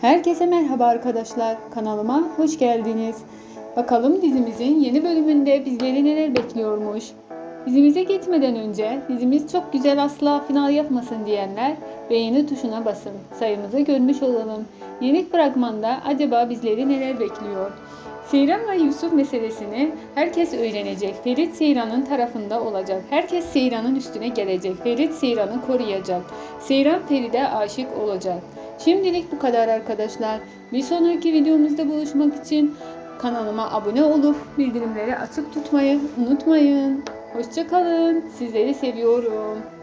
Herkese merhaba arkadaşlar. Kanalıma hoş geldiniz. Bakalım dizimizin yeni bölümünde bizleri neler bekliyormuş. Dizimize gitmeden önce dizimiz çok güzel asla final yapmasın diyenler beğeni tuşuna basın. Sayımızı görmüş olalım. Yeni fragmanda acaba bizleri neler bekliyor? Seyran ve Yusuf meselesini herkes öğrenecek. Ferit Seyran'ın tarafında olacak. Herkes Seyran'ın üstüne gelecek. Ferit Seyran'ı koruyacak. Seyran Ferit'e aşık olacak. Şimdilik bu kadar arkadaşlar. Bir sonraki videomuzda buluşmak için kanalıma abone olup bildirimleri açık tutmayı unutmayın. Hoşçakalın. Sizleri seviyorum.